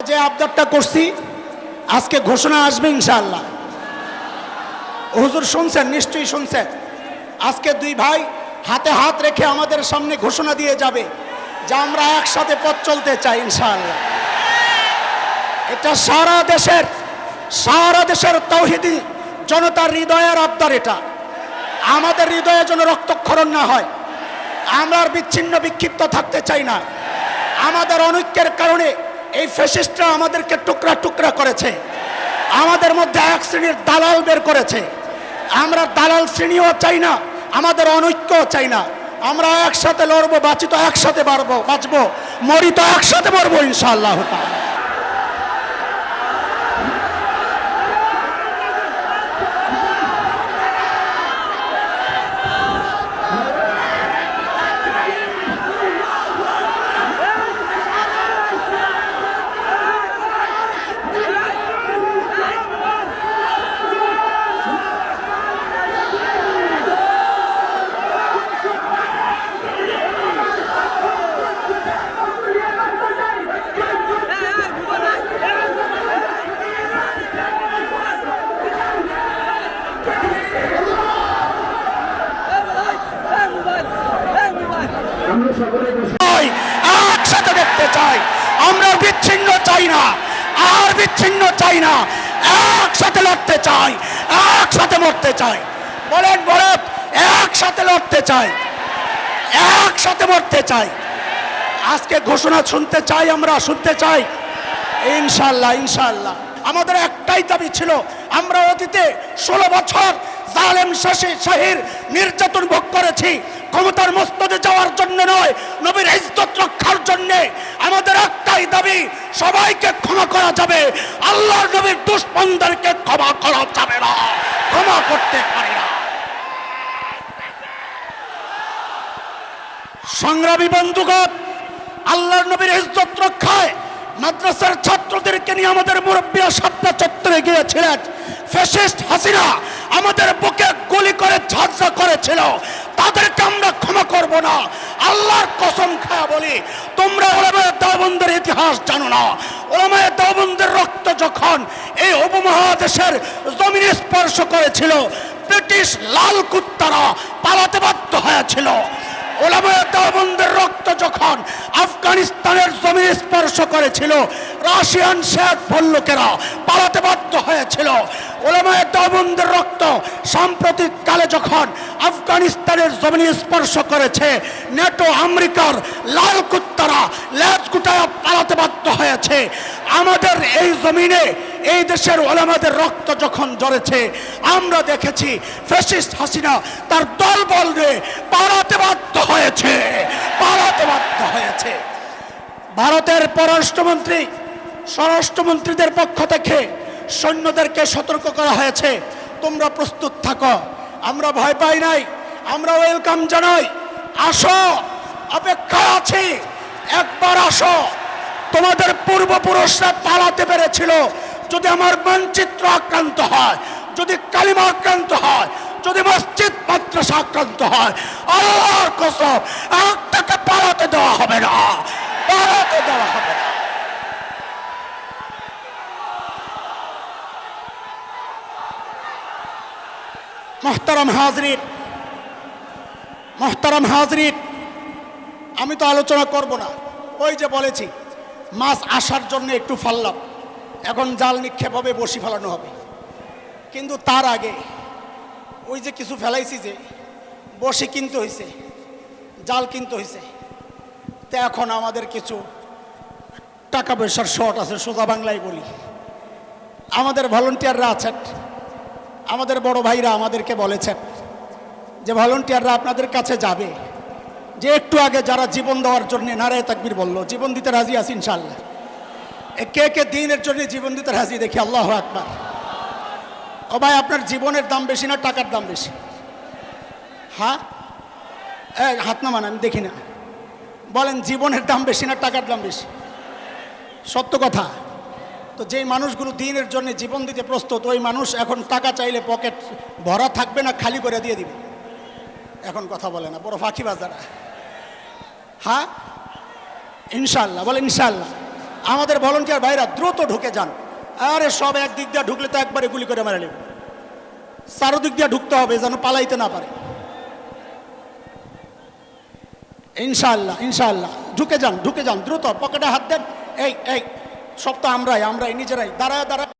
যে আবদারটা করছি, আজকে ঘোষণা আসবে ইনশাআল্লাহ। হুজুর শুনছেন, নিশ্চয়ই শুনছেন। আজকে দুই ভাই হাতে হাত রেখে আমাদের সামনে ঘোষণা দিয়ে যাবে যে আমরা একসাথে পথ চলতে চাই ইনশাআল্লাহ। এটা সারা দেশের সারা দেশের তৌহিদি জনতার হৃদয়ের আবদার এটা। আমাদের হৃদয়ে যেন রক্তক্ষরণ না হয়, আমরা বিচ্ছিন্ন বিক্ষিপ্ত থাকতে চাই না। আমাদের অনৈক্যের কারণে এই ফ্যাসিস্টরা আমাদেরকে টুকরা টুকরা করেছে। আমাদের মধ্যে এক শ্রেণির দালাল বের করেছে। আমরা দালাল শ্রেণীও চাই না, আমাদের অনৈক্যও চাই না। আমরা একসাথে লড়বো, বাঁচি তো একসাথে বাড়বো, বাঁচবো, মরি তো একসাথে মরবো ইনশাআল্লাহ তাআলা। চাই একসাথে দেখতে চাই আমরা বিচ্ছিন্ন চাই না আর বিচ্ছিন্ন চাই না। একসাথে লড়তে চাই, একসাথে মরতে চাই। বলেন বলেন, একসাথে লড়তে চাই, একসাথে মরতে চাই। আজকে ঘোষণা শুনতে চাই আমরা, শুনতে চাই। ইনশাল্লাহ ইনশাল্লাহ। আমাদের একটাই দাবি ছিল, আমরা অতীতে ষোলো বছর জালেম শাসী শাহির নির্যাতন ভোগ করেছি। ক্ষমতার মস্তদে যাওয়ার জন্য নয়, নবীর ইজ্জত রক্ষার জন্য। আমাদের একটাই দাবি, সবাইকে ক্ষমা করা যাবে। আল্লাহর নবীর দুষ্পন্দেরকে ক্ষমা করা যাবে না। ক্ষমা করতে পারি না। সংগ্রামী বন্ধুগণ, আল্লাহর নবীর ইজ্জত রক্ষায় মাদ্রাসার ছাত্রদেরকে নিয়ে আমাদের মুরব্বীরা সাতটা চত্বরে গিয়েছিলেন। ফ্যাসিস্ট হাসিনা আমাদের বুকে গুলি করে ঝাঁঝরা করেছিল। তাদেরকে আমরা ক্ষমা করব না আল্লাহর কসম খায়া বলি তোমরা ওলামায় দাবন্দের ইতিহাস জানো না। ওলামায় দাবন্দের রক্ত যখন এই উপমহাদেশের জমিনে স্পর্শ করেছিল, ব্রিটিশ লাল কুত্তারা পালাতে বাধ্য হয়েছিল। ওলামায় দেওবন্দের রক্ত যখন আফগানিস্তানের জমিনে স্পর্শ করেছিল, রাশিয়ান শেখ ভল্লুকেরা পালাতে বাধ্য হয়েছিল। ওলামায় দেওবন্দের রক্ত সাম্প্রতিক কালে যখন আফগানিস্তানের জমিনে স্পর্শ করেছে, নেটো আমেরিকার লাল কুত্তারা ল্যাজ কুটায় পালাতে বাধ্য হয়েছে। আমাদের এই জমিনে, এই দেশের ওলামাদের রক্ত যখন ঝরেছে, আমরা দেখেছি ফ্যাসিস্ট হাসিনা তার দল বলবে পালাতে বাধ্য হয়েছে, পালাতে বাধ্য হয়েছে। ভারতের পররাষ্ট্রমন্ত্রী, স্বরাষ্ট্রমন্ত্রীদের পক্ষ থেকে সৈন্যদেরকে সতর্ক করা হয়েছে। তোমরা প্রস্তুত থাকো। আমরা ভয় পাই নাই। আমরা ওয়েলকাম জানাই। আসো। অপেক্ষা আছি। একবার আসো। তোমাদের পূর্বপুরুষরা পালাতে পেরেছিল। যদি আমার মানচিত্র আক্রান্ত হয়, যদি কালিমা আক্রান্ত হয়, যদি মসজিদ, মাদ্রাসা আক্রান্ত হয়, আল্লাহর কসম, একটাকে পালাতে দেওয়া হবে না। পালাতে দেওয়া হবে না। মোহতারাম হাজরিন মোহতারাম হাজরিন, আমি তো আলোচনা করব না। ওই যে বলেছি, মাছ আসার জন্য একটু ফাললাম এখন জাল নিক্ষেপ হবে, বসি ফেলানো হবে। কিন্তু তার আগে, ওই যে কিছু ফেলাইছি যে, বসি কিনতে হয়েছে জাল কিনতে হয়েছে তো এখন আমাদের কিছু টাকা পয়সার শর্ট আছে, সোজা বাংলায় বলি। আমাদের ভলেন্টিয়াররা আছেন। আমাদের বড় ভাইরা আমাদেরকে বলেছেন যে ভলেন্টিয়াররা আপনাদের কাছে যাবে। যে একটু আগে যারা জীবন দেওয়ার জন্য নারায় তাকবির বলল, জীবন দিতে রাজি আছি ইনশাল্লাহ কে কে দিনের জন্য জীবন দিতে রাজি দেখি, আল্লাহ আকবার। ও ভাই, আপনার জীবনের দাম বেশি না টাকার দাম বেশি? হ্যাঁ? হাত নামান, আমি দেখি না। বলেন, জীবনের দাম বেশি না টাকার দাম বেশি? সত্য কথা। তো যেই মানুষগুলো দিনের জন্য জীবন দিতে প্রস্তুত, ওই মানুষ এখন টাকা চাইলে পকেট ভরা থাকবে না, খালি করে দিয়ে দিবে। এখন কথা বলে না, বড় ফাঁকি বাজারা। হ্যাঁ? ইনশাল্লাহ বলে ইনশাল্লাহ আমাদের ভলেন্টিয়ার ভাইরা দ্রুত ঢুকে যান। আরে সব এক দিক দিয়ে ঢুকলে তো একবারে গুলি করে মারা নেবে। চারোদিক দিয়ে ঢুকতে হবে যেন পালাইতে না পারে। ইনশাল্লাহ ইনশাল্লাহ ঢুকে যান ঢুকে যান, দ্রুত। পকেটে হাত দেন। এই এই সব তো আমরাই আমরাই নিজেরাই দাঁড়ায় দাঁড়ায়।